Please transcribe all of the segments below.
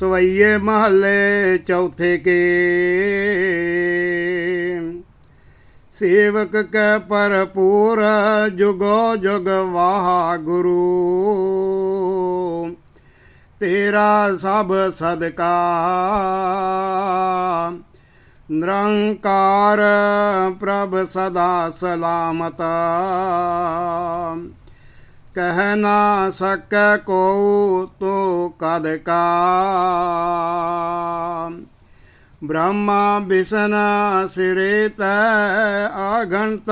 ਸਵਈਏ ਮਹੱਲੇ ਚੌਥੇ ਕੇ। ਸੇਵਕ ਕੈ ਭਰਪੂਰ, ਜੁਗੋ ਜੁਗ ਵਾਹ ਗੁਰੂ। ਤੇਰਾ ਸਭ ਸਦਕਾ। ਨਿਰੰਕਾਰ ਪ੍ਰਭ ਸਦਾ ਸਲਾਮਤ। ਕਹਿ ਨਾ ਸਕੈ ਕੋ ਤੋ ਕਦ ਕਾ। ਬ੍ਰਹਮਾ ਵਿਸ਼ਨ ਸਿਰੇ ਤੈ ਆਗੰਤ,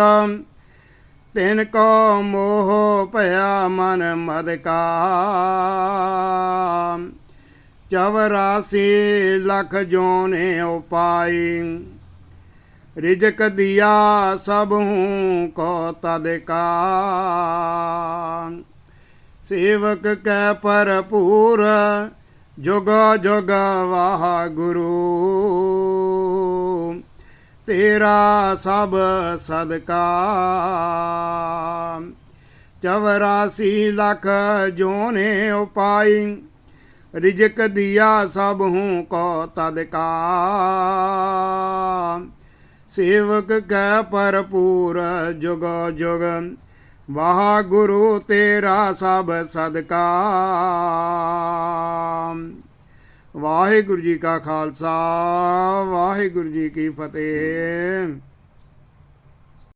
ਤਿਨ ਕੋ ਮੋਹ ਭਇਆ ਮਨ ਮਦ ਕਾ। ਚਵਰਾਸੀ ਲਖ ਜੋਨੇ ਉਪਾਈ ਰਿਜਕ ਦਿਆ ਸਭ ਹੂੰ ਕੋ ਤਦਕਾ ਸੇਵਕ ਕੈ ਭਰਪੂਰ, ਜੁਗ ਜੁਗ ਵਾਹ ਗੁਰੂ ਤੇਰਾ ਸਭ ਸਦਕਾ। ਚਵਰਾਸੀ ਲਖ ਜੋਨੇ ਉਪਾਈ, ਰਿਜਕ ਦਿਆ ਸਭ ਹੂੰ ਕੋ ਤਦਕਾ ਸੇਵਕ ਕੈ ਭਰਪੂਰ ਜੁਗੋ ਜੁਗ ਵਾਹ ਗੁਰੂ ਤੇਰਾ ਸਭ ਸਦਕਾ। ਵਾਹਿਗੁਰੂ ਜੀ ਕਾ ਖਾਲਸਾ, ਵਾਹਿਗੁਰੂ ਜੀ ਕੀ ਫਤਿਹ।